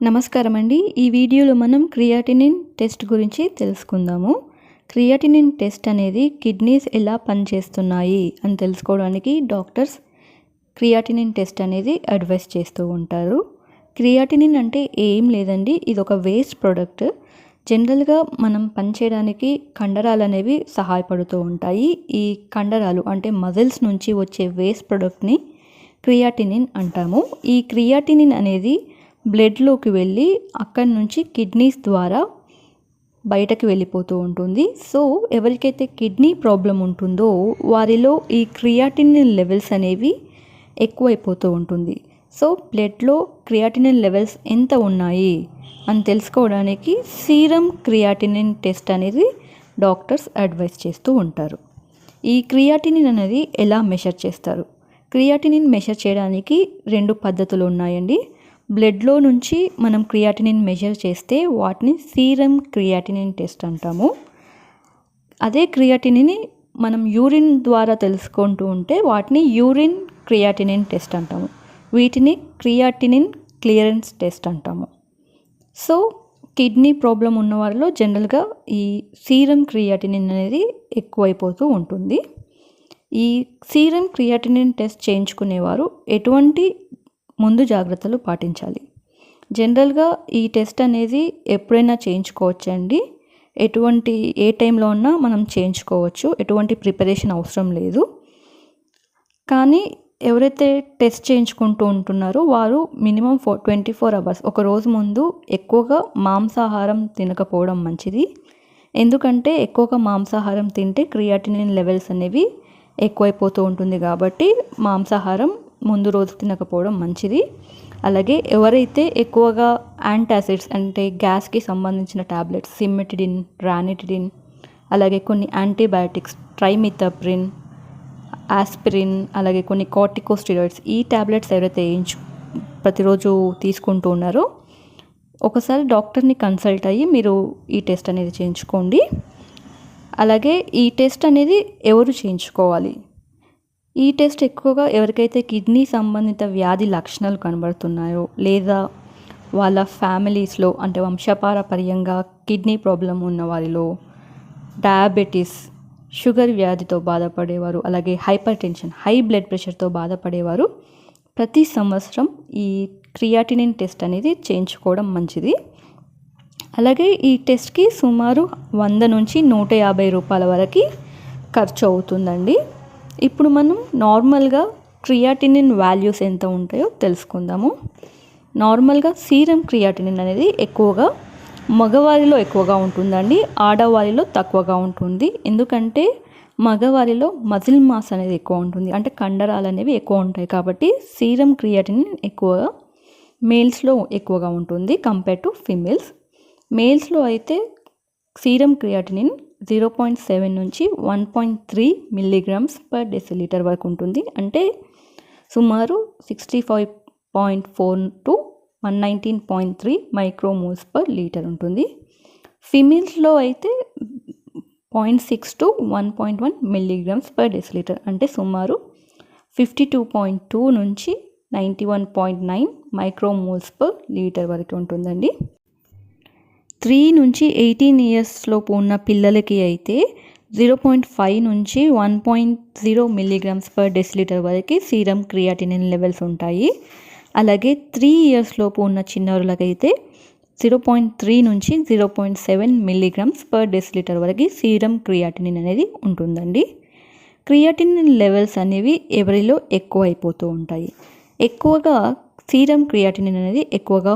నమస్కారం అండి ఈ వీడియోలో మనం క్రియాటినిన్ టెస్ట్ గురించి తెలుసుకుందాము. క్రియాటినిన్ టెస్ట్ అనేది కిడ్నీస్ ఎలా పనిచేస్తున్నాయి అని తెలుసుకోవడానికి డాక్టర్స్ క్రియాటినిన్ టెస్ట్ అనేది అడ్వైస్ చేస్తూ ఉంటారు. క్రియాటినిన్ అంటే ఏం లేదండి ఇది ఒక వేస్ట్ ప్రోడక్ట్. జనరల్గా మనం పనిచేయడానికి కండరాలు అనేవి సహాయపడుతూ ఉంటాయి. ఈ కండరాలు అంటే మజిల్స్ నుంచి వచ్చే వేస్ట్ ప్రోడక్ట్ని క్రియాటినిన్ అంటాము. ఈ క్రియాటినిన్ అనేది బ్లడ్లోకి వెళ్ళి అక్కడి నుంచి కిడ్నీస్ ద్వారా బయటకు వెళ్ళిపోతూ ఉంటుంది. సో ఎవరికైతే కిడ్నీ ప్రాబ్లం ఉంటుందో వారిలో ఈ క్రియాటినిన్ లెవెల్స్ అనేవి ఎక్కువైపోతూ ఉంటుంది. సో బ్లడ్లో క్రియాటినిన్ లెవెల్స్ ఎంత ఉన్నాయి అని తెలుసుకోవడానికి సీరం క్రియాటినిన్ టెస్ట్ అనేది డాక్టర్స్ అడ్వైస్ చేస్తూ ఉంటారు. ఈ క్రియాటినిన్ అనేది ఎలా మెషర్ చేస్తారు? క్రియాటినిన్ మెషర్ చేయడానికి రెండు పద్ధతులు ఉన్నాయండి. బ్లడ్లో నుంచి మనం క్రియాటినిన్ మెజర్ చేస్తే వాటిని సీరం క్రియాటినిన్ టెస్ట్ అంటాము. అదే క్రియాటినిని మనం యూరిన్ ద్వారా తెలుసుకుంటూ ఉంటే వాటిని యూరిన్ క్రియాటినిన్ టెస్ట్ అంటాము. వీటిని క్రియాటినిన్ క్లియరెన్స్ టెస్ట్ అంటాము. సో కిడ్నీ ప్రాబ్లం ఉన్న వారిలో జనరల్గా ఈ సీరం క్రియాటినిన్ అనేది ఎక్కువైపోతూ ఉంటుంది. ఈ సీరం క్రియాటినిన్ టెస్ట్ చేయించుకునేవారు ఎటువంటి ముందు జాగ్రత్తలు పాటించాలి. జనరల్గా ఈ టెస్ట్ అనేది ఎప్పుడైనా చేయించుకోవచ్చండి. ఎటువంటి ఏ టైంలో ఉన్నా మనం చేయించుకోవచ్చు. ఎటువంటి ప్రిపరేషన్ అవసరం లేదు. కానీ ఎవరైతే టెస్ట్ చేయించుకుంటూ ఉంటున్నారో వారు minimum four twenty four hours ఒక రోజు ముందు ఎక్కువగా మాంసాహారం తినకపోవడం మంచిది. ఎందుకంటే ఎక్కువగా మాంసాహారం తింటే క్రియాటినిన్ లెవెల్స్ అనేవి ఎక్కువైపోతూ ఉంటుంది కాబట్టి మాంసాహారం ముందు రోజు తినకపోవడం మంచిది. అలాగే ఎవరైతే ఎక్కువగా యాంటాసిడ్స్ అంటే గ్యాస్కి సంబంధించిన ట్యాబ్లెట్స్ సిమ్మెటిడిన్ రానిటిడిన్ అలాగే కొన్ని యాంటీబయాటిక్స్ ట్రైమిథప్రిన్ ఆస్పిరిన్ అలాగే కొన్ని కార్టికోస్టిరాయిడ్స్ ఈ ట్యాబ్లెట్స్ ఎవరైతే వేయించు ప్రతిరోజు తీసుకుంటూ ఉన్నారో ఒకసారి డాక్టర్ని కన్సల్ట్ అయ్యి మీరు ఈ టెస్ట్ అనేది చేయించుకోండి. అలాగే ఈ టెస్ట్ అనేది ఎవరు చేయించుకోవాలి? ఈ టెస్ట్ ఎక్కువగా ఎవరికైతే కిడ్నీ సంబంధిత వ్యాధి లక్షణాలు కనబడుతున్నాయో లేదా వాళ్ళ ఫ్యామిలీస్లో అంటే వంశపారపర్యంగా కిడ్నీ ప్రాబ్లం ఉన్న వారిలో డయాబెటీస్ షుగర్ వ్యాధితో బాధపడేవారు అలాగే హైపర్ టెన్షన్ హై బ్లడ్ ప్రెషర్తో బాధపడేవారు ప్రతి సంవత్సరం ఈ క్రియాటినిన్ టెస్ట్ అనేది చేయించుకోవడం మంచిది. అలాగే ఈ టెస్ట్కి సుమారు వంద నుంచి నూట యాభై రూపాయల వరకు ఖర్చు అవుతుందండి. ఇప్పుడు మనం నార్మల్గా క్రియాటినిన్ వాల్యూస్ ఎంత ఉంటాయో తెలుసుకుందాము. నార్మల్గా సీరం క్రియాటినిన్ అనేది ఎక్కువగా మగవారిలో ఎక్కువగా ఉంటుందండి ఆడవారిలో తక్కువగా ఉంటుంది. ఎందుకంటే మగవారిలో మజిల్ మాస్ అనేది ఎక్కువ ఉంటుంది అంటే కండరాలు అనేవి ఎక్కువ ఉంటాయి కాబట్టి సీరం క్రియాటినిన్ ఎక్కువగా మేల్స్లో ఎక్కువగా ఉంటుంది కంపేర్ టు ఫిమేల్స్. మేల్స్లో అయితే serum creatinine zero point seven నుంచి one point three milligrams per decilitre వరకు ఉంటుంది. అంటే సుమారు sixty five point four to one nineteen point three micromoles per litre ఉంటుంది. ఫిమేల్స్లో అయితే point six to one point one milligrams per decilitre. అంటే సుమారు ఫిఫ్టీ టూ పాయింట్ టూ నుంచి ninety one point nine micromoles per litre వరకు ఉంటుందండి. Three నుంచి eighteen ఇయర్స్లోపు ఉన్న పిల్లలకి అయితే జీరో పాయింట్ ఫైవ్ నుంచి one point zero milligrams per decilitre వరకు సీరం క్రియాటినిన్ లెవెల్స్ ఉంటాయి. అలాగే త్రీ ఇయర్స్ లోపు ఉన్న చిన్నారులకైతే జీరో పాయింట్ త్రీ నుంచి zero point seven milligrams per decilitre వరకు సీరం క్రియాటినిన్ అనేది ఉంటుందండి. క్రియాటినిన్ లెవెల్స్ అనేవి ఎవరిలో ఎక్కువ అయిపోతూ ఉంటాయి. ఎక్కువగా సీరం క్రియాటినిన్ అనేది ఎక్కువగా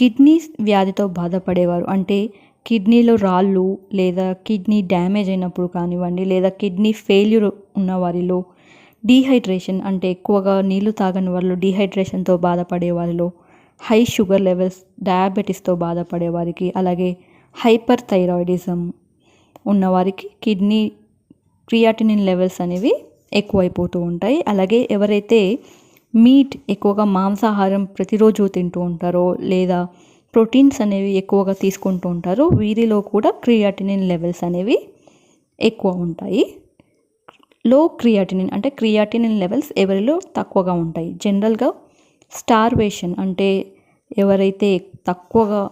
కిడ్నీ వ్యాధితో బాధపడేవారు. అంటే కిడ్నీలో రాళ్ళు లేదా కిడ్నీ డ్యామేజ్ అయినప్పుడు కానివ్వండి లేదా కిడ్నీ ఫెయిల్యూర్ ఉన్న వారిలో డీహైడ్రేషన్ అంటే ఎక్కువగా నీళ్ళు తాగని వాళ్ళు డీహైడ్రేషన్తో బాధపడే వారిలో హై షుగర్ లెవెల్స్ డయాబెటీస్తో బాధపడే వారికి అలాగే హైపర్ థైరాయిడిజం ఉన్నవారికి కిడ్నీ క్రియాటినిన్ లెవెల్స్ అనేవి ఎక్కువైపోతూ ఉంటాయి. అలాగే ఎవరైతే మీట్ ఎక్కువగా మాంసాహారం ప్రతిరోజు తింటూ ఉంటారో లేదా ప్రోటీన్స్ అనేవి ఎక్కువగా తీసుకుంటూ ఉంటారో వీరిలో కూడా క్రియాటినిన్ లెవెల్స్ అనేవి ఎక్కువ ఉంటాయి. లో క్రియాటినిన్ అంటే క్రియాటినిన్ లెవెల్స్ ఎవరిలో తక్కువగా ఉంటాయి? జనరల్గా స్టార్వేషన్ అంటే ఎవరైతే తక్కువగా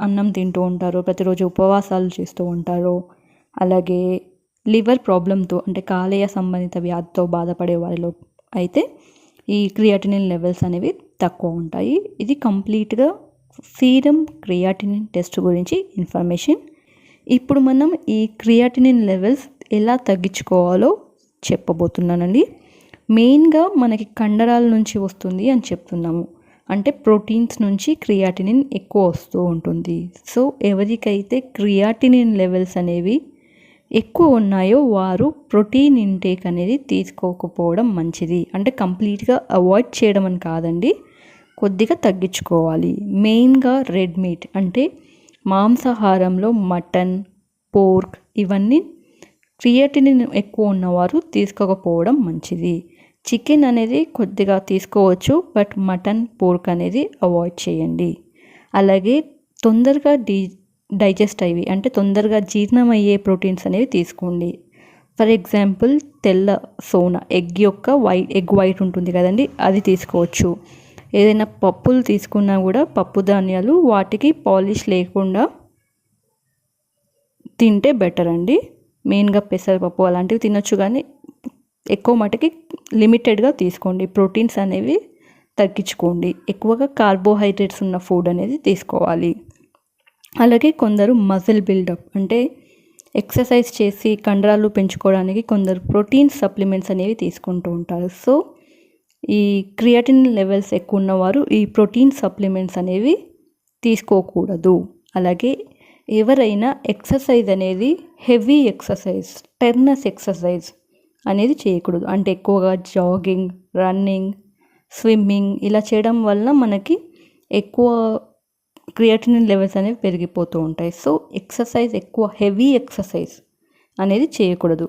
అన్నం తింటూ ఉంటారో ప్రతిరోజు ఉపవాసాలు చేస్తూ ఉంటారో అలాగే లివర్ ప్రాబ్లంతో అంటే కాలేయ సంబంధిత వ్యాధితో బాధపడే వారిలో అయితే ఈ క్రియాటినిన్ లెవెల్స్ అనేవి తక్కువ ఉంటాయి. ఇది కంప్లీట్గా సీరం క్రియాటినిన్ టెస్ట్ గురించి ఇన్ఫర్మేషన్ ఇప్పుడు మనం ఈ క్రియాటినిన్ లెవెల్స్ ఎలా తగ్గించుకోవాలో చెప్పబోతున్నానండి. మెయిన్గా మనకి కండరాల నుంచి వస్తుంది అని చెప్తున్నాము. అంటే ప్రోటీన్స్ నుంచి క్రియాటినిన్ ఎక్కువ వస్తూ ఉంటుంది. సో ఎవరికైతే క్రియాటినిన్ లెవెల్స్ అనేవి ఎక్కువ ఉన్నాయో వారు ప్రోటీన్ ఇంటేక్ అనేది తీసుకోకపోవడం మంచిది. అంటే కంప్లీట్గా అవాయిడ్ చేయడం అని కాదండి కొద్దిగా తగ్గించుకోవాలి. మెయిన్గా రెడ్ మీట్ అంటే మాంసాహారంలో మటన్ పోర్క్ ఇవన్నీ క్రియేటిన్ ఎక్కువ ఉన్నవారు తీసుకోకపోవడం మంచిది. చికెన్ అనేది కొద్దిగా తీసుకోవచ్చు బట్ మటన్ పోర్క్ అనేది అవాయిడ్ చేయండి. అలాగే తొందరగా డీ డైజెస్ట్ అయ్యి అంటే తొందరగా జీర్ణమయ్యే ప్రోటీన్స్ అనేవి తీసుకోండి. ఫర్ ఎగ్జాంపుల్ తెల్ల సోనా ఎగ్ యొక్క వైట్ ఎగ్ వైట్ ఉంటుంది కదండి అది తీసుకోవచ్చు. ఏదైనా పప్పులు తీసుకున్నా కూడా పప్పు ధాన్యాలు వాటికి పాలిష్ లేకుండా తింటే బెటర్ అండి. మెయిన్గా పెసరపప్పు అలాంటివి తినొచ్చు కానీ ఎక్కువ మటుకి లిమిటెడ్గా తీసుకోండి. ప్రోటీన్స్ అనేవి తగ్గించుకోండి. ఎక్కువగా కార్బోహైడ్రేట్స్ ఉన్న ఫుడ్ అనేది తీసుకోవాలి. అలాగే కొందరు మజిల్ బిల్డప్ అంటే ఎక్సర్సైజ్ చేసి కండరాలు పెంచుకోవడానికి కొందరు ప్రోటీన్ సప్లిమెంట్స్ అనేవి తీసుకుంటూ ఉంటారు. సో ఈ క్రియాటిన్ లెవెల్స్ ఎక్కువ ఉన్నవారు ఈ ప్రోటీన్ సప్లిమెంట్స్ అనేవి తీసుకోకూడదు. అలాగే ఎవరైనా ఎక్సర్సైజ్ అనేది హెవీ ఎక్సర్సైజ్ టెర్నస్ ఎక్సర్సైజ్ అనేది చేయకూడదు. అంటే ఎక్కువగా జాగింగ్ రన్నింగ్ స్విమ్మింగ్ ఇలా చేయడం వల్ల మనకి ఎక్కువ క్రియాటినిన్ లెవెల్స్ అనేవి పెరిగిపోతూ ఉంటాయి. సో ఎక్సర్సైజ్ ఎక్కువ హెవీ ఎక్సర్సైజ్ అనేది చేయకూడదు.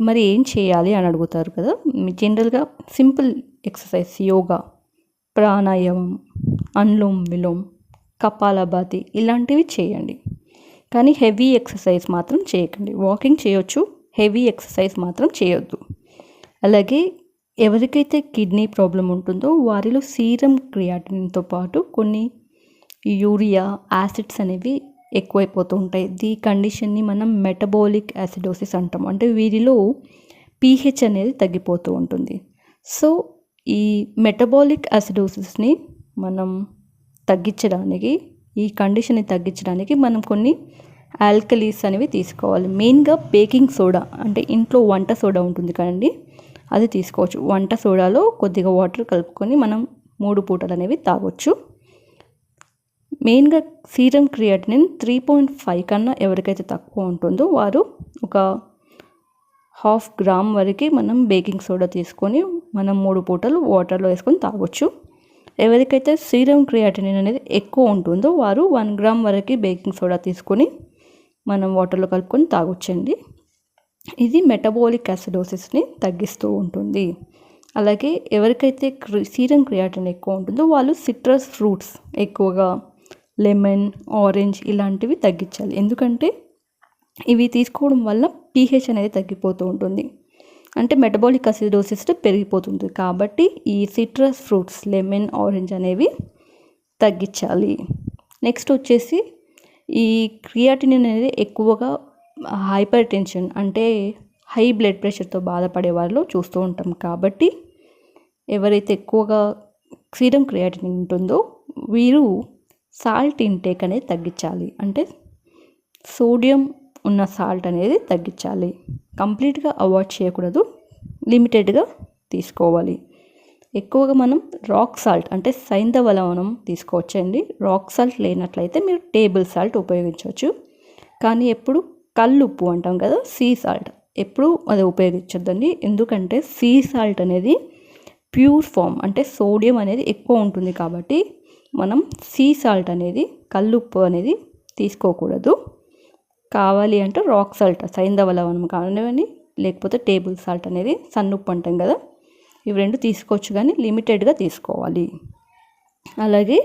మరి ఏం చేయాలి అని అడుగుతారు కదా? జనరల్గా సింపుల్ ఎక్సర్సైజ్ యోగా ప్రాణాయామం అన్లోమ్ విలోమ్ కపాలభాతి ఇలాంటివి చేయండి. కానీ హెవీ ఎక్సర్సైజ్ మాత్రం చేయకండి. వాకింగ్ చేయొచ్చు హెవీ ఎక్సర్సైజ్ మాత్రం చేయొద్దు. అలాగే ఎవరికైతే కిడ్నీ ప్రాబ్లం ఉంటుందో వారిలో సీరం క్రియాటిన్తో పాటు కొన్ని యూరియా యాసిడ్స్ అనేవి ఎక్కువైపోతూ ఉంటాయి. దీ కండిషన్ని మనం మెటబాలిక్ యాసిడోసిస్ అంటాం. అంటే వీరిలో పీహెచ్ అనేది తగ్గిపోతూ ఉంటుంది. సో ఈ మెటబాలిక్ యాసిడోసిస్ని మనం తగ్గించడానికి ఈ కండిషన్ని తగ్గించడానికి మనం కొన్ని ఆల్కలీస్ అనేవి తీసుకోవాలి. మెయిన్గా బేకింగ్ సోడా అంటే ఇంట్లో వంట సోడా ఉంటుంది కదండి అది తీసుకోవచ్చు. వంట సోడాలో కొద్దిగా వాటర్ కలుపుకొని మనం మూడు పూటలు అనేవి తాగొచ్చు. మెయిన్గా serum creatinine three point five కన్నా ఎవరికైతే తక్కువ ఉంటుందో వారు ఒక హాఫ్ గ్రామ్ వరకు మనం బేకింగ్ సోడా తీసుకొని మనం మూడు పూటలు వాటర్లో వేసుకొని తాగొచ్చు. ఎవరికైతే సీరం క్రియాటినిన్ అనేది ఎక్కువ ఉంటుందో వారు వన్ గ్రామ్ వరకు బేకింగ్ సోడా తీసుకొని మనం వాటర్లో కలుపుకొని తాగొచ్చండి. ఇది మెటబాలిక్ యాసిడోసిస్ని తగ్గిస్తూ ఉంటుంది. అలాగే ఎవరికైతే సీరం క్రియాటిన్ ఎక్కువ ఉంటుందో వాళ్ళు సిట్రస్ ఫ్రూట్స్ ఎక్కువగా లెమన్ ఆరెంజ్ ఇలాంటివి తగ్గించాలి. ఎందుకంటే ఇవి తీసుకోవడం వల్ల పీహెచ్ అనేది తగ్గిపోతూ ఉంటుంది. అంటే మెటబాలిక్ అసిడోసిస్ పెరిగిపోతుంది. కాబట్టి ఈ సిట్రస్ ఫ్రూట్స్ లెమన్ ఆరెంజ్ అనేవి తగ్గించాలి. నెక్స్ట్ వచ్చేసి ఈ క్రియాటిన్ అనేది ఎక్కువగా హైపర్ టెన్షన్ అంటే హై బ్లడ్ ప్రెషర్తో బాధపడే వారిలో చూస్తూ ఉంటాం. కాబట్టి ఎవరైతే ఎక్కువగా సీరం క్రియాటిన్ ఉంటుందో వీరు సాల్ట్ ఇంటేక్ అనేది తగ్గించాలి. అంటే సోడియం ఉన్న సాల్ట్ అనేది తగ్గించాలి. కంప్లీట్గా అవాయిడ్ చేయకూడదు. లిమిటెడ్గా తీసుకోవాలి. ఎక్కువగా మనం రాక్ సాల్ట్ అంటే సైంధవలవనం తీసుకోవచ్చండి. రాక్ సాల్ట్ లేనట్లయితే మీరు టేబుల్ సాల్ట్ ఉపయోగించవచ్చు. కానీ ఎప్పుడు కల్లుప్పు అంటాం కదా సీ సాల్ట్. ఎప్పుడు అది ఉపయోగించొద్దండి. ఎందుకంటే సీ సాల్ట్ అనేది ప్యూర్ ఫామ్ అంటే సోడియం అనేది ఎక్కువ ఉంటుంది కాబట్టి మనం సీ సాల్ట్ అనేది కల్లుప్పు అనేది తీసుకోకూడదు. కావాలి అంటే రాక్ సాల్ట్ సైంధవ లవణం కానివ్వండి లేకపోతే టేబుల్ సాల్ట్ అనేది సన్నుప్పు అంటాం కదా. ఇవి రెండు తీసుకోవచ్చు కానీ లిమిటెడ్గా తీసుకోవాలి. అలాగే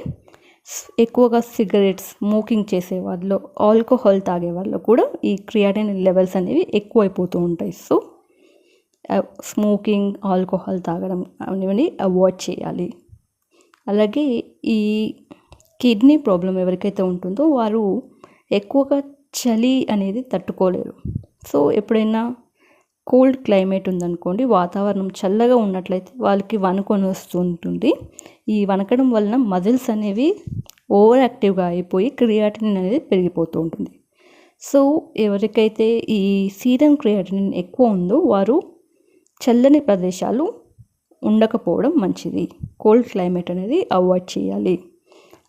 ఎక్కువగా సిగరెట్స్ స్మోకింగ్ చేసే వాళ్ళు ఆల్కహాల్ తాగే వాళ్ళు కూడా ఈ క్రియాటిన్ లెవెల్స్ అనేవి ఎక్కువైపోతూ ఉంటాయి. సో స్మోకింగ్ ఆల్కహాల్ తాగడం అనేవి అవాయిడ్ చేయాలి. అలాగే ఈ కిడ్నీ ప్రాబ్లం ఎవరికైతే ఉంటుందో వారు ఎక్కువగా చలి అనేది తట్టుకోలేరు. సో ఎప్పుడైనా కోల్డ్ క్లైమేట్ ఉందనుకోండి వాతావరణం చల్లగా ఉన్నట్లయితే వాళ్ళకి వణుకొని వస్తూ ఉంటుంది ఈ వణకడం వలన మజిల్స్ అనేవి ఓవర్ యాక్టివ్గా అయిపోయి క్రియాటినిన్ అనేది పెరిగిపోతూ ఉంటుంది. సో ఎవరికైతే ఈ సీరం క్రియాటినిన్ ఎక్కువ ఉందో వారు చల్లని ప్రదేశాలు ఉండకపోవడం మంచిది. కోల్డ్ క్లైమేట్ అనేది అవాయిడ్ చేయాలి.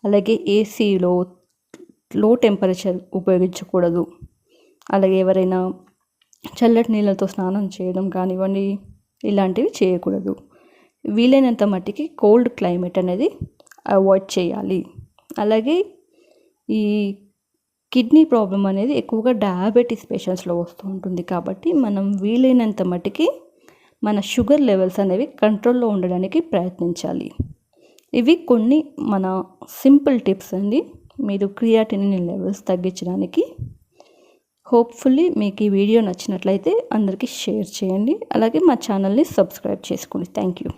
అలాగే ఏసీలో లో టెంపరేచర్ ఉపయోగించకూడదు. అలాగే ఎవరైనా చల్లటి నీళ్ళతో స్నానం చేయడం కానివ్వండి ఇలాంటివి చేయకూడదు. వీలైనంత మట్టికి కోల్డ్ క్లైమేట్ అనేది అవాయిడ్ చేయాలి. అలాగే ఈ కిడ్నీ ప్రాబ్లం అనేది ఎక్కువగా డయాబెటీస్ పేషెంట్స్లో వస్తూ ఉంటుంది కాబట్టి మనం వీలైనంత మట్టికి మన షుగర్ లెవెల్స్ అనేవి కంట్రోల్లో ఉండడానికి ప్రయత్నించాలి. ఇవి కొన్ని మన సింపుల్ టిప్స్ అండి. మీరు క్రియాటినిన్ లెవెల్స్ తగ్గించడానికి. హోప్ఫుల్లీ మీకు ఈ వీడియో నచ్చినట్లయితే అందరికీ షేర్ చేయండి. అలాగే మా ఛానల్ని సబ్స్క్రైబ్ చేసుకోండి థ్యాంక్ యూ.